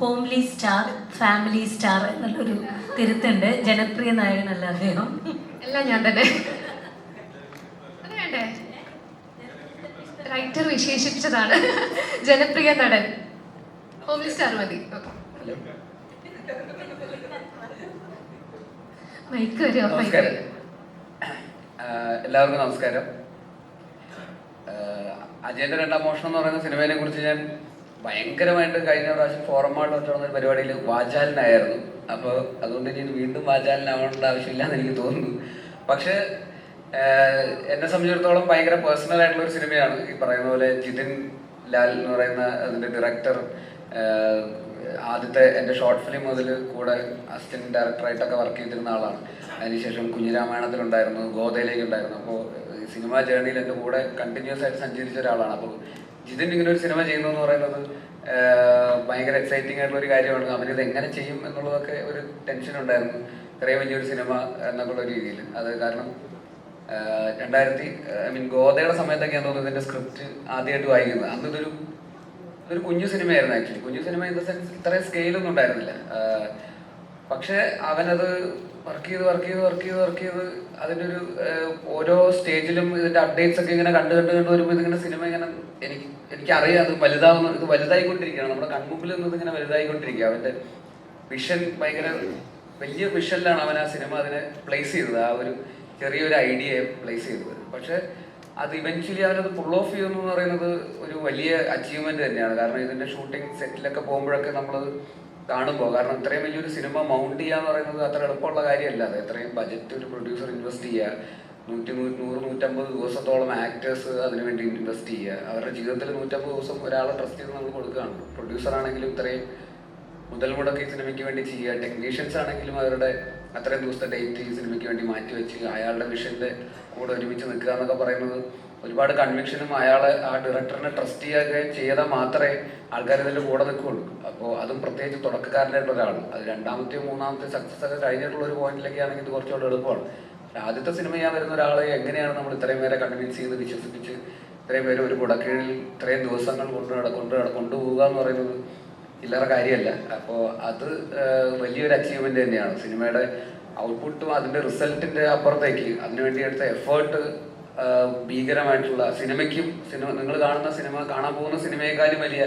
Homely star family star എന്നുള്ളൊരു തിരുത്തുണ്ട്. ജനപ്രിയ നായകനല്ല അദ്ദേഹം. എല്ലാം ഞാൻ തന്നെ. അത് വേണ്ടേ? റൈറ്റർ വിശേഷിപ്പിച്ചതാണ്. ജനപ്രിയ നടൻ. ഹോംലി സ്റ്റാർ മതി. മൈക്ക് വരുമോ നമസ്കാരം. ആഹ് എല്ലാവർക്കും നമസ്കാരം. അജയന്റെ രണ്ടാം മോഷണം എന്ന് പറയുന്ന സിനിമയെ കുറിച്ച് ഞാൻ ഭയങ്കരമായിട്ട് കഴിഞ്ഞ പ്രാവശ്യം ഫോറമായിട്ട് നടന്ന ഒരു പരിപാടിയിൽ വാചാലനായിരുന്നു. അപ്പോൾ അതുകൊണ്ട് ഇനി വീണ്ടും വാചാലനാവേണ്ട ആവശ്യമില്ല എന്ന് എനിക്ക് തോന്നുന്നു. പക്ഷേ എന്നെ സംബന്ധിച്ചിടത്തോളം ഭയങ്കര പേഴ്സണൽ ആയിട്ടുള്ള ഒരു സിനിമയാണ്. ഈ പറയുന്ന പോലെ ജിതിൻ ലാൽ എന്ന് പറയുന്ന അതിന്റെ ഡയറക്ടർ ആദ്യത്തെ എന്റെ ഷോർട്ട് ഫിലിം മുതൽ കൂടെ അസിസ്റ്റന്റ് ഡയറക്ടറായിട്ടൊക്കെ വർക്ക് ചെയ്തിരുന്ന ആളാണ്. അതിനുശേഷം കുഞ്ഞിരാമായണത്തിലുണ്ടായിരുന്നു ഗോതയിലേക്ക് ഉണ്ടായിരുന്നു അപ്പോൾ സിനിമാ ജേർണിയിൽ എന്റെ കൂടെ കണ്ടിന്യൂസ് ആയിട്ട് സഞ്ചരിച്ച ഒരാളാണ്. അപ്പോൾ ജിതിൻ ഇങ്ങനെ ഒരു സിനിമ ചെയ്യുന്നു എന്ന് പറയുന്നത് ഭയങ്കര എക്സൈറ്റിംഗ് ആയിട്ടുള്ള ഒരു കാര്യമാണ്. അവനിത് എങ്ങനെ ചെയ്യും എന്നുള്ളതൊക്കെ ഒരു ടെൻഷൻ ഉണ്ടായിരുന്നു. ഇത്രയും വലിയൊരു സിനിമ എന്നൊക്കെയുള്ള രീതിയിൽ. അത് കാരണം രണ്ടായിരത്തി ഐ മീൻ ഗോതയുടെ സമയത്തൊക്കെയാണ് തോന്നുന്നത് ഇതിന്റെ സ്ക്രിപ്റ്റ് ആദ്യമായിട്ട് വായിക്കുന്നത്. അന്ന് ഇതൊരു ഇതൊരു കുഞ്ഞു സിനിമയായിരുന്നു ആക്ച്വലി കുഞ്ഞു സിനിമ ഇൻ ദ സെൻസ് ഇത്രയും സ്കെയിലൊന്നും ഉണ്ടായിരുന്നില്ല. പക്ഷെ അവനത് വർക്ക് ചെയ്ത് വർക്ക് ചെയ്ത് വർക്ക് ചെയ്ത് വർക്ക് ചെയ്ത് അതിന്റെ ഒരു ഓരോ സ്റ്റേജിലും ഇതിന്റെ അപ്ഡേറ്റ്സ് ഒക്കെ ഇങ്ങനെ കണ്ട് കണ്ട് കണ്ട് വരുമ്പോൾ ഇതിങ്ങനെ സിനിമ ഇങ്ങനെ എനിക്ക് എനിക്കറിയാം അത് വലുതാവുന്ന ഇത് വലുതായിക്കൊണ്ടിരിക്കുകയാണ്. നമ്മുടെ കൺമുമ്പിൽ നിന്നത് ഇങ്ങനെ വലുതായിക്കൊണ്ടിരിക്കുക അവന്റെ വിഷൻ ഭയങ്കര വലിയ വിഷനിലാണ് അവൻ ആ സിനിമ അതിനെ പ്ലേസ് ചെയ്തത്. ആ ഒരു ചെറിയൊരു ഐഡിയയെ പ്ലേസ് ചെയ്തത്. പക്ഷേ അത് ഇവൻച്വലി അവനത് പുൾ ഓഫ് ചെയ്യുന്നു എന്ന് പറയുന്നത് ഒരു വലിയ അച്ചീവ്മെന്റ് തന്നെയാണ്. കാരണം ഇതിന്റെ ഷൂട്ടിംഗ് സെറ്റിലൊക്കെ പോകുമ്പോഴൊക്കെ നമ്മളത് കാണുമ്പോൾ കാരണം ഇത്രയും വലിയൊരു സിനിമ മൗണ്ട് ചെയ്യുക എന്ന് പറയുന്നത് അത്ര എളുപ്പമുള്ള കാര്യമല്ല. അത് എത്രയും ബജറ്റ് ഒരു പ്രൊഡ്യൂസർ ഇൻവെസ്റ്റ് ചെയ്യുക നൂറ്റി നൂറ് നൂറ്റമ്പത് ദിവസത്തോളം ആക്ടേഴ്സ് അതിനുവേണ്ടി ഇൻവെസ്റ്റ് ചെയ്യുക അവരുടെ ജീവിതത്തിൽ നൂറ്റമ്പത് ദിവസം ഒരാളെ ട്രസ്റ്റ് ചെയ്ത് നമ്മൾ കൊടുക്കുകയാണ്. പ്രൊഡ്യൂസർ ആണെങ്കിലും ഇത്രയും മുതൽ മുടക്കി സിനിമയ്ക്ക് വേണ്ടി ചെയ്യുക. ടെക്നീഷ്യൻസ് ആണെങ്കിലും അവരുടെ അത്രയും ദിവസത്തെ ഡേറ്റ് ഈ സിനിമയ്ക്ക് വേണ്ടി മാറ്റി വെച്ച് അയാളുടെ മിഷന്റെ കൂടെ ഒരുമിച്ച് നിൽക്കുക എന്നൊക്കെ പറയുന്നത് ഒരുപാട് കൺവിക്ഷനും അയാൾ ആ ഡയറക്ടറിനെ ട്രസ്റ്റ് ചെയ്യുകയും ചെയ്താൽ മാത്രമേ ആൾക്കാർ ഇതിൽ കൂടെ നിൽക്കുകയുള്ളൂ അപ്പോൾ അതും പ്രത്യേകിച്ച് തുടക്കക്കാരനായിട്ടുള്ള ഒരാളാണ്. അത് രണ്ടാമത്തെയോ മൂന്നാമത്തെ സക്സസ് ഒക്കെ കഴിഞ്ഞിട്ടുള്ള ഒരു പോയിന്റിലേക്ക് ആണെങ്കിൽ ഇത് കുറച്ചുകൂടെ എളുപ്പമാണ്. ആദ്യത്തെ സിനിമ ചെയ്യാൻ വരുന്ന ഒരാളെ എങ്ങനെയാണ് നമ്മൾ ഇത്രയും പേരെ കൺവിൻസ് ചെയ്ത് വിശ്വസിപ്പിച്ച് ഇത്രയും പേര് ഒരു കുടക്കീഴിൽ ഇത്രയും ദിവസങ്ങൾ കൊണ്ട് കൊണ്ട് കൊണ്ടുപോവുക എന്ന് പറയുന്നത് ഇല്ലറ കാര്യമല്ല. അപ്പോൾ അത് വലിയൊരു അച്ചീവ്മെന്റ് തന്നെയാണ്. സിനിമയുടെ ഔട്ട്പുട്ടും അതിന്റെ റിസൾട്ടിന്റെ അപ്പുറത്തേക്ക് അതിനുവേണ്ടി എടുത്ത എഫേർട്ട് ഭീകരമായിട്ടുള്ള സിനിമയ്ക്കും സിനിമ നിങ്ങൾ കാണുന്ന സിനിമ കാണാൻ പോകുന്ന സിനിമയെക്കാളും വലിയ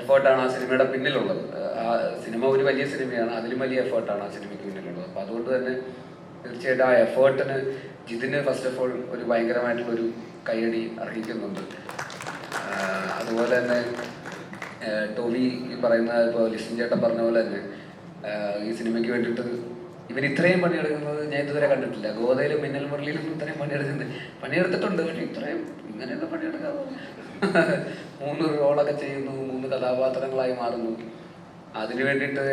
എഫേർട്ടാണ് ആ സിനിമയുടെ പിന്നിലുള്ളത്. ആ സിനിമ ഒരു വലിയ സിനിമയാണ് അതിലും വലിയ എഫേർട്ടാണ് ആ സിനിമയ്ക്ക് പിന്നിലുള്ളത്. അപ്പോൾ അതുകൊണ്ട് തന്നെ തീർച്ചയായിട്ടും ആ എഫേർട്ടിന് ജിതിന് ഫസ്റ്റ് ഓഫ് ഓൾ ഒരു ഭയങ്കരമായിട്ടുള്ള ഒരു കൈയടി അർഹിക്കുന്നുണ്ട്. അതുപോലെ തന്നെ ടോവി പറയുന്ന ഇപ്പോൾ ലിസ്റ്റിൻ ചേട്ടൻ പറഞ്ഞ പോലെ തന്നെ ഈ സിനിമയ്ക്ക് വേണ്ടിയിട്ട് ഇവർ ഇത്രയും പണിയെടുക്കുന്നത് ഞാൻ ഇതുവരെ കണ്ടിട്ടില്ല. ഗോതയിലും മിന്നൽ മുരളിയിലും ഇത്രയും പണിയെടുക്കുന്നത് പണിയെടുത്തിട്ടുണ്ട് പക്ഷെ ഇത്രയും ഇങ്ങനെയൊക്കെ പണിയെടുക്കാതെ മൂന്ന് റോളൊക്കെ ചെയ്യുന്നു മൂന്ന് കഥാപാത്രങ്ങളായി മാറുന്നു. അതിനു വേണ്ടിയിട്ട്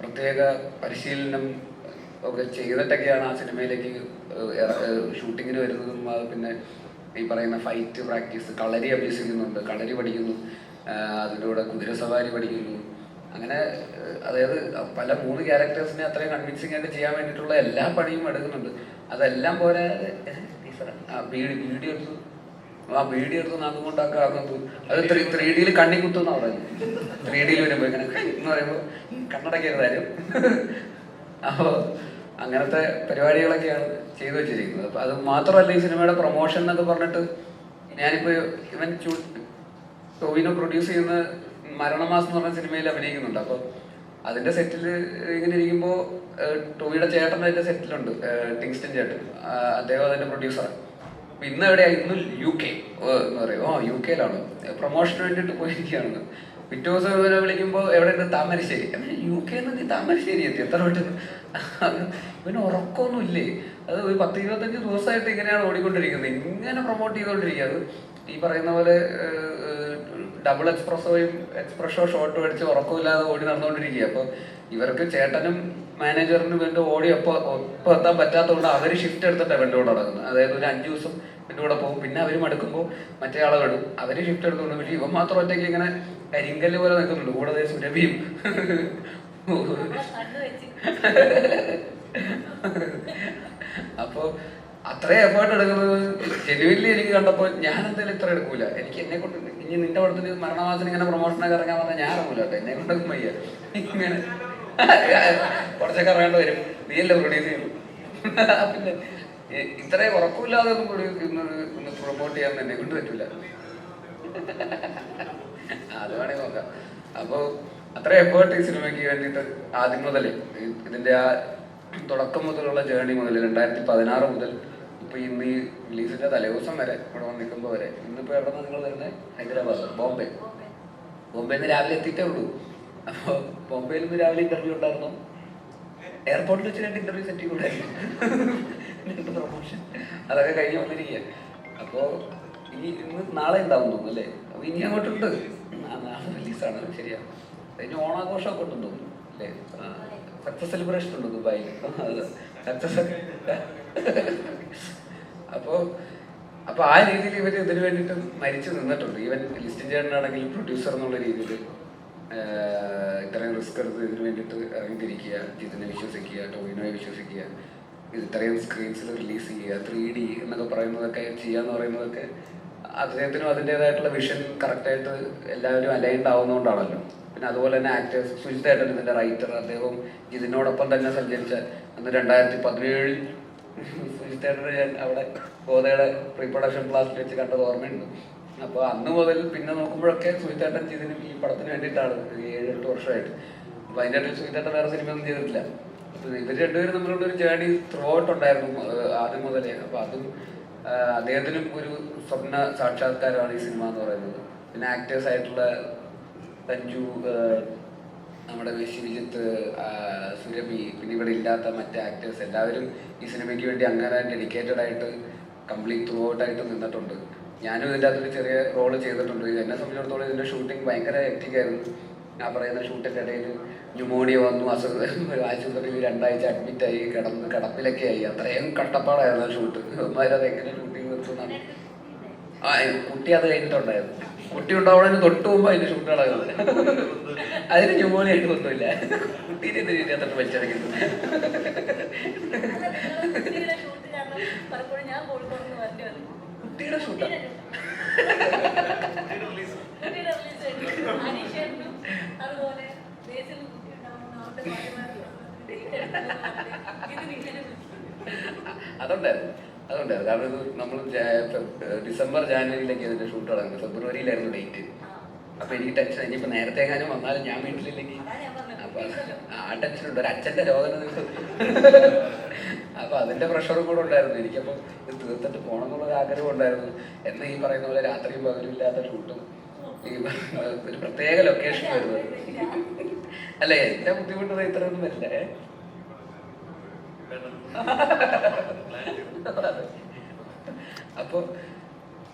പ്രത്യേക പരിശീലനം ഒക്കെ ചെയ്തിട്ടൊക്കെയാണ് ആ സിനിമയിലേക്ക് ഷൂട്ടിങ്ങിന് വരുന്നതും പിന്നെ ഈ പറയുന്ന ഫൈറ്റ് പ്രാക്ടീസ് കളരി അഭ്യസിക്കുന്നുണ്ട് കളരി പഠിക്കുന്നു അതിലൂടെ അതിന്റെ കൂടെ കുതിരസവാരി പഠിക്കുന്നു. അങ്ങനെ അതായത് പല മൂന്ന് ക്യാരക്ടേഴ്സിനെ അത്രയും കൺവിൻസിങ് ആയിട്ട് ചെയ്യാൻ വേണ്ടിയിട്ടുള്ള എല്ലാ പണിയും എടുക്കുന്നുണ്ട്. അതെല്ലാം പോലെ ബീഡി ബീഡി എടുത്തു. ആ ബീഡി എടുത്ത് നാം കൊണ്ടൊക്കെ ആക്കുന്നത് അത് ത്രീ ത്രീ ഡിയിൽ കണ്ണി കുത്തുന്ന പറയുന്നത്. ത്രീ ഡിയിൽ വരുമ്പോൾ ഇങ്ങനെ എന്ന് പറയുമ്പോൾ കണ്ണടക്കരുതാരും അപ്പോൾ അങ്ങനത്തെ പരിപാടികളൊക്കെയാണ് ചെയ്തു വെച്ചിരിക്കുന്നത്. അപ്പൊ അത് മാത്രമല്ല ഈ സിനിമയുടെ പ്രൊമോഷൻ എന്നൊക്കെ പറഞ്ഞിട്ട് ഞാനിപ്പോ ഇവൻ ടോവിനോ പ്രൊഡ്യൂസ് ചെയ്യുന്ന മരണമാസം എന്ന് പറഞ്ഞ സിനിമയിൽ അഭിനയിക്കുന്നുണ്ട്. അപ്പോൾ അതിന്റെ സെറ്റിൽ ഇങ്ങനെ ഇരിക്കുമ്പോൾ ടോമിയുടെ ചേട്ടൻ അതിന്റെ സെറ്റിലുണ്ട് ടിങ്സ്റ്റൻ ചേട്ടൻ. അദ്ദേഹം അതിന്റെ പ്രൊഡ്യൂസറാണ് ഇന്ന് എവിടെയാ? ഇന്ന് യു കെ എന്ന് പറയും. ഓ യു കെയിലാണ് പ്രൊമോഷന് വേണ്ടിയിട്ട് പോയിരിക്കുകയാണ്. പിറ്റേ ദിവസം ഇവരെ വിളിക്കുമ്പോൾ എവിടെയുണ്ട്? താമരശ്ശേരി. യു കെ എന്ന് നീ താമരശ്ശേരി എത്തി. എത്ര പെട്ടെന്ന് ഇവന് ഉറക്കമൊന്നും ഇല്ലേ അത് ഒരു പത്ത് ഇരുപത്തഞ്ച് ദിവസമായിട്ട് ഇങ്ങനെയാണ് ഓടിക്കൊണ്ടിരിക്കുന്നത്. ഇങ്ങനെ പ്രൊമോട്ട് ചെയ്തുകൊണ്ടിരിക്കുക അത് ഈ പറയുന്ന പോലെ ഡബിൾ എക്സ്പ്രസോയും എക്സ്പ്രഷോ ഷോട്ടും അടിച്ച് ഉറക്കമില്ലാതെ ഓടി നടന്നുകൊണ്ടിരിക്കുക അപ്പോൾ ഇവർക്ക് ചേട്ടനും മാനേജറിനും വേണ്ടി ഓടി ഒപ്പം ഒപ്പം എത്താൻ പറ്റാത്തതുകൊണ്ട് അവർ ഷിഫ്റ്റ് എടുത്തിട്ടാണ് എന്റെ കൂടെ നടക്കുന്നത് അതായത് ഒരു അഞ്ച് ദിവസം എന്റെ കൂടെ പോകും. പിന്നെ അവർ മടുക്കുമ്പോൾ മറ്റേ ആളെ വിടും അവർ ഷിഫ്റ്റ് എടുത്തുകൊണ്ട് പക്ഷേ ഇവൻ മാത്രം ഒറ്റയ്ക്ക് ഇങ്ങനെ കരിങ്കല്ല് പോലെ നിൽക്കുന്നുണ്ട്. കൂടെ സുരഭിയും. അപ്പോ അത്രയും എഫേർട്ട് എടുക്കുന്നത് ജെനുവിൻലി എനിക്ക് കണ്ടപ്പോൾ ഞാൻ എന്തായാലും ഇത്ര എടുക്കൂല. എനിക്ക് എന്നെ കൊണ്ട് ഇനി നിന്റെ പടത്തിന് മരണമാസത്തിന് ഇങ്ങനെ പ്രൊമോഷനൊക്കെ ഇറങ്ങാൻ പറഞ്ഞാൽ ഞാൻ ഇറങ്ങൂല കേട്ടോ. എന്നെ കൊണ്ടൊക്കെ വയ്യ. ഇങ്ങനെ കുറച്ചൊക്കെ ഇറങ്ങേണ്ടി വരും. നീ അല്ലേ പ്രൊഡ്യൂസ് ചെയ്യുന്നു പിന്നെ ഇത്രേ ഉറക്കമില്ലാതെ ഒന്നും പ്രൊഡ്യൂസ് ഒന്ന് പ്രൊമോട്ട് ചെയ്യാൻ എന്നെ കൊണ്ട് പറ്റൂല. അത് വേണേ നോക്കാം. അപ്പോൾ അത്ര എഫേർട്ട് ഈ സിനിമയ്ക്ക് വേണ്ടിയിട്ട് ആദ്യം മുതൽ ഇതിന്റെ ആ തുടക്കം മുതലുള്ള ജേർണി മുതൽ രണ്ടായിരത്തി പതിനാറ് മുതൽ ഇപ്പൊ ഇന്ന് ഈ റിലീസിന്റെ തലേദിവസം വരെ ഇവിടെ വന്ന് വരെ ഇന്നിപ്പോ എവിടെ നിങ്ങൾ വരുന്നത് ഹൈദരാബാദ് ബോംബെ. ബോംബെയിൽ നിന്ന് രാവിലെ എത്തിയിട്ടേ ഉള്ളൂ. അപ്പോൾ ബോംബെയിൽ നിന്ന് രാവിലെ ഇന്റർവ്യൂ ഉണ്ടായിരുന്നു. എയർപോർട്ടിൽ വെച്ച് രണ്ട് ഇന്റർവ്യൂ സെറ്റ് ചെയ്തുണ്ടായിരുന്നു പ്രൊമോഷൻ അതൊക്കെ കഴിഞ്ഞ് വന്നിരിക്കുക അപ്പോൾ ഇനി ഇന്ന് നാളെ ഉണ്ടാവും തോന്നുന്നു അല്ലേ? അപ്പോൾ ഇനി അങ്ങോട്ടുണ്ട്. നാളെ റിലീസാണ് ശരിയാ. കഴിഞ്ഞ ഓണാഘോഷമൊക്കെ ഉണ്ടെന്ന് തോന്നുന്നു അല്ലേ? സക്സസ് സെലിബ്രേഷൻ ഉണ്ട് ദുബായിൽ? സക്സസ് അപ്പോൾ അപ്പോൾ ആ രീതിയിൽ ഇവർ ഇതിനു വേണ്ടിയിട്ട് മരിച്ചു നിന്നിട്ടുണ്ട്. ഈവൻ ലിസ്റ്റ് ചേട്ടനാണെങ്കിലും പ്രൊഡ്യൂസർ എന്നുള്ള രീതിയിൽ ഇത്രയും റിസ്ക് എടുത്ത് ഇതിനു വേണ്ടിയിട്ട് ഇറങ്ങിത്തിരിക്കുക ജിതിനെ വിശ്വസിക്കുക ടോവിനോയെ വിശ്വസിക്കുക ഇത് ഇത്രയും സ്ക്രീൻസിൽ റിലീസ് ചെയ്യുക ത്രീ ഡി എന്നൊക്കെ പറയുന്നതൊക്കെ ചെയ്യാന്ന് പറയുന്നതൊക്കെ അദ്ദേഹത്തിനും അതിന്റെതായിട്ടുള്ള വിഷൻ കറക്റ്റായിട്ട് എല്ലാവരും അലൈൻഡ് ആവുന്നതുകൊണ്ടാണല്ലോ പിന്നെ അതുപോലെ തന്നെ ആക്ടേഴ്സ് സുജിത്തേട്ടൻ ഇതിന്റെ റൈറ്റർ അദ്ദേഹം ഇതിനോടൊപ്പം തന്നെ സഞ്ചരിച്ച അന്ന് രണ്ടായിരത്തി പതിനേഴിൽ സുജിത്തേട്ടനെ ഞാൻ അവിടെ ഗോതയുടെ പ്രീ പ്രൊഡക്ഷൻ ക്ലാസ്സിൽ വെച്ച് കണ്ടത് ഓർമ്മയുണ്ട്. അപ്പോൾ അന്ന് മുതൽ പിന്നെ നോക്കുമ്പോഴൊക്കെ സുജിത്തേട്ടൻ ഇതിന് ഈ പടത്തിന് വേണ്ടിയിട്ടാണ് ഏഴ് എട്ട് വർഷമായിട്ട്. അപ്പോൾ അതിന്റെ ഇടയിൽ സുജിത്തേട്ടൻ വേറെ സിനിമയൊന്നും ചെയ്തിട്ടില്ല. അപ്പോൾ ഇവർ രണ്ടുപേരും തമ്മിലുള്ള ഒരു ജേണി ത്രൂ ഔട്ട് ഉണ്ടായിരുന്നു ആദ്യം മുതലേ. അപ്പോൾ അതും അദ്ദേഹത്തിനും ഒരു സ്വപ്ന സാക്ഷാത്കാരമാണ് ഈ സിനിമ എന്ന് പറയുന്നത്. പിന്നെ ആക്ടേഴ്സ് ആയിട്ടുള്ള സഞ്ജു നമ്മുടെ വിശ്വജിത്ത് സുരഭി പിന്നെ ഇവിടെ ഇല്ലാത്ത മറ്റേ ആക്ടേഴ്സ് എല്ലാവരും ഈ സിനിമയ്ക്ക് വേണ്ടി അങ്ങനെ ഡെഡിക്കേറ്റഡ് ആയിട്ട് കംപ്ലീറ്റ് ത്രൂ ഔട്ട് ആയിട്ട് നിന്നിട്ടുണ്ട്. ഞാനും ഇതിന്റെ അകത്തൊരു ചെറിയ റോൾ ചെയ്തിട്ടുണ്ട്. എന്നെ സംബന്ധിച്ചിടത്തോളം ഇതിന്റെ ഷൂട്ടിംഗ് ഭയങ്കര ആയിരുന്നു. ഞാൻ പറയുന്ന ഷൂട്ടിന്റെ ഇടയിൽ ന്യൂമോണിയ വന്നു ആശുപത്രിയിൽ രണ്ടാഴ്ച അഡ്മിറ്റ് ആയി കിടന്ന് കിടപ്പിലൊക്കെ ആയി. അത്രയും കഷ്ടപ്പാടായിരുന്നു ഷൂട്ട് അത് എങ്ങനെ ഷൂട്ടിംഗ് നിർത്തുന്നതാണ് കുട്ടി അത് കഴിഞ്ഞിട്ടുണ്ടായിരുന്നു. കുട്ടി ഉണ്ടാവണതിന് തൊട്ട് മുമ്പ് അതിന്റെ ഷൂട്ട് നടക്കുന്നത്. അതിന് ന്യൂമോണിയ ആയിട്ട് ഒന്നുമില്ല കുട്ടീനെ വരേണ്ടി വന്നു കുട്ടിയുടെ ഷൂട്ടാ അതുണ്ടായിരുന്നു. അതുണ്ടായിരുന്നു കാരണം ഇത് നമ്മൾ ഡിസംബർ ജാനുവരിയിലൊക്കെ ഇതിന്റെ ഷൂട്ട് നടക്കുന്നത് ഫെബ്രുവരിയിലായിരുന്നു ഡേറ്റ്. അപ്പൊ എനിക്ക് ടെൻഷൻ ഇനിയിപ്പോ നേരത്തെ എങ്ങാനും വന്നാലും ഞാൻ വീട്ടിലില്ലെങ്കിൽ. അപ്പൊ ആ ടെൻഷൻ ഉണ്ട് ഒരു അച്ഛന്റെ രോഗം അപ്പൊ അതിന്റെ പ്രഷറും കൂടെ ഉണ്ടായിരുന്നു. എനിക്കപ്പോ ഇത് തീർത്തിട്ട് പോകണം എന്നുള്ള ആഗ്രഹം ഉണ്ടായിരുന്നു. എന്നാ ഈ പറയുന്ന പോലെ രാത്രിയും പകലും ഇല്ലാത്ത ഷൂട്ടും ഈ ഒരു പ്രത്യേക ലൊക്കേഷൻ വരുന്നത് അല്ലേ എന്റെ ബുദ്ധിമുട്ട് ഇത്രയൊന്നും വരില്ലേ അപ്പൊ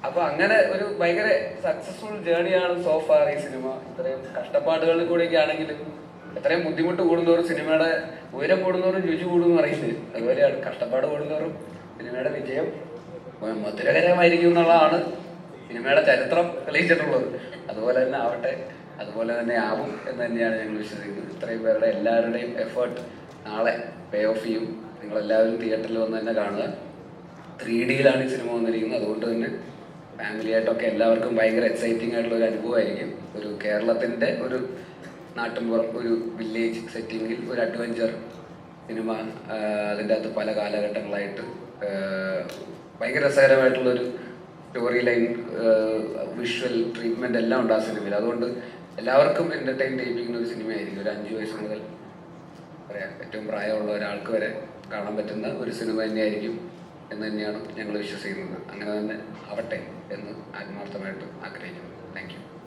അപ്പൊ അങ്ങനെ ഒരു ഭയങ്കര സക്സസ്ഫുൾ ജേണിയാണ് സോഫാർ ഈ സിനിമ ഇത്രയും കഷ്ടപ്പാടുകളിൽ കൂടെയൊക്കെ ആണെങ്കിലും എത്രയും ബുദ്ധിമുട്ട് കൂടുന്നവരും സിനിമയുടെ ഉയരം കൂടുന്നവരും രുചി കൂടുന്നു അറിയുന്നത് അതുപോലെയാണ് കഷ്ടപ്പാട് കൂടുന്നവരും സിനിമയുടെ വിജയം മധുരകരമായിരിക്കും എന്നുള്ളതാണ് സിനിമയുടെ ചരിത്രം തെളിയിച്ചിട്ടുള്ളത്. അതുപോലെ തന്നെ ആവട്ടെ അതുപോലെ തന്നെ ആവും എന്ന് തന്നെയാണ് ഞങ്ങൾ വിശ്വസിക്കുന്നത്. ഇത്രയും പേരുടെ എല്ലാവരുടെയും എഫേർട്ട് നാളെ പേ ഓഫ് ചെയ്യും. നിങ്ങളെല്ലാവരും തിയേറ്ററിൽ വന്ന് തന്നെ കാണുക. ത്രീ ഡിയിലാണ് ഈ സിനിമ വന്നിരിക്കുന്നത്. അതുകൊണ്ട് തന്നെ ഫാമിലി ആയിട്ടൊക്കെ എല്ലാവർക്കും ഭയങ്കര എക്സൈറ്റിംഗ് ആയിട്ടുള്ള ഒരു അനുഭവമായിരിക്കും. ഒരു കേരളത്തിന്റെ ഒരു നാട്ടിൻപുറം ഒരു വില്ലേജ് സെറ്റിങ്ങിൽ ഒരു അഡ്വഞ്ചർ സിനിമ അതിന്റെ അകത്ത് പല കാലഘട്ടങ്ങളായിട്ട് ഭയങ്കര രസകരമായിട്ടുള്ളൊരു സ്റ്റോറി ലൈൻ വിഷ്വൽ ട്രീറ്റ്മെന്റ് എല്ലാം ഉണ്ട് ആ സിനിമയിൽ. അതുകൊണ്ട് എല്ലാവർക്കും എന്റർടൈൻ ചെയ്യിപ്പിക്കുന്ന ഒരു സിനിമയായിരിക്കും. ഒരു അഞ്ച് വയസ്സ് മുതൽ പറയാം ഏറ്റവും പ്രായമുള്ള ഒരാൾക്ക് വരെ കാണാൻ പറ്റുന്ന ഒരു സിനിമ തന്നെയായിരിക്കും എന്ന് തന്നെയാണ് ഞങ്ങൾ വിശ്വസിക്കുന്നത്. അങ്ങനെ തന്നെ ആവട്ടെ എന്ന് ആത്മാർത്ഥമായിട്ട് ആഗ്രഹിക്കുന്നു.